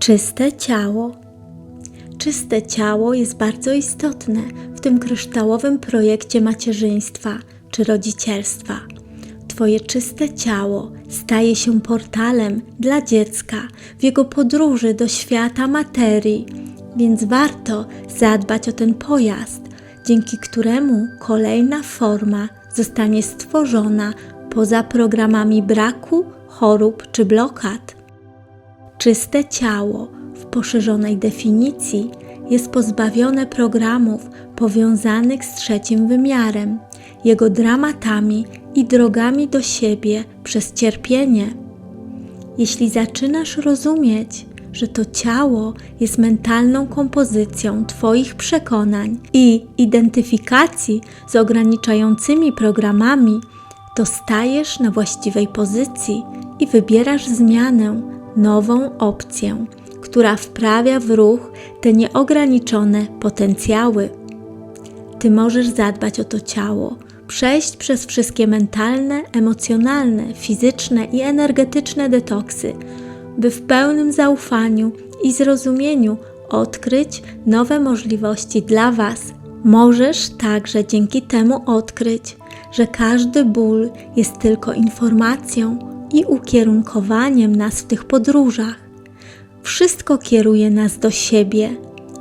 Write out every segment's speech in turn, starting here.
Czyste ciało. Czyste ciało jest bardzo istotne w tym kryształowym projekcie macierzyństwa czy rodzicielstwa. Twoje czyste ciało staje się portalem dla dziecka w jego podróży do świata materii, więc warto zadbać o ten pojazd, dzięki któremu kolejna forma zostanie stworzona poza programami braku, chorób czy blokad. Czyste ciało w poszerzonej definicji jest pozbawione programów powiązanych z trzecim wymiarem, jego dramatami i drogami do siebie przez cierpienie. Jeśli zaczynasz rozumieć, że to ciało jest mentalną kompozycją Twoich przekonań i identyfikacji z ograniczającymi programami, to stajesz na właściwej pozycji i wybierasz zmianę, nową opcję, która wprawia w ruch te nieograniczone potencjały. Ty możesz zadbać o to ciało, przejść przez wszystkie mentalne, emocjonalne, fizyczne i energetyczne detoksy, by w pełnym zaufaniu i zrozumieniu odkryć nowe możliwości dla Was. Możesz także dzięki temu odkryć, że każdy ból jest tylko informacją i ukierunkowaniem nas w tych podróżach. Wszystko kieruje nas do siebie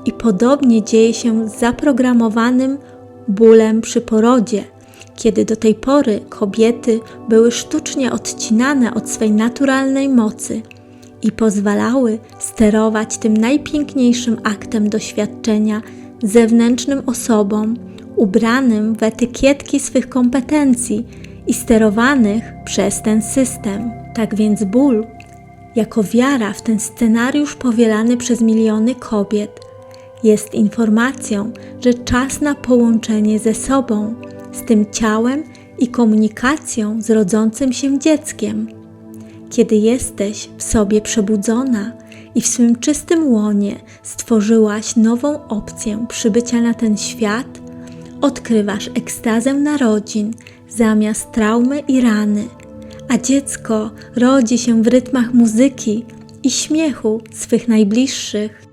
i podobnie dzieje się z zaprogramowanym bólem przy porodzie, kiedy do tej pory kobiety były sztucznie odcinane od swej naturalnej mocy i pozwalały sterować tym najpiękniejszym aktem doświadczenia zewnętrznym osobom, ubranym w etykietki swych kompetencji i sterowanych przez ten system. Tak więc ból, jako wiara w ten scenariusz powielany przez miliony kobiet, jest informacją, że czas na połączenie ze sobą, z tym ciałem i komunikacją z rodzącym się dzieckiem. Kiedy jesteś w sobie przebudzona i w swym czystym łonie stworzyłaś nową opcję przybycia na ten świat, odkrywasz ekstazę narodzin zamiast traumy i rany, a dziecko rodzi się w rytmach muzyki i śmiechu swych najbliższych.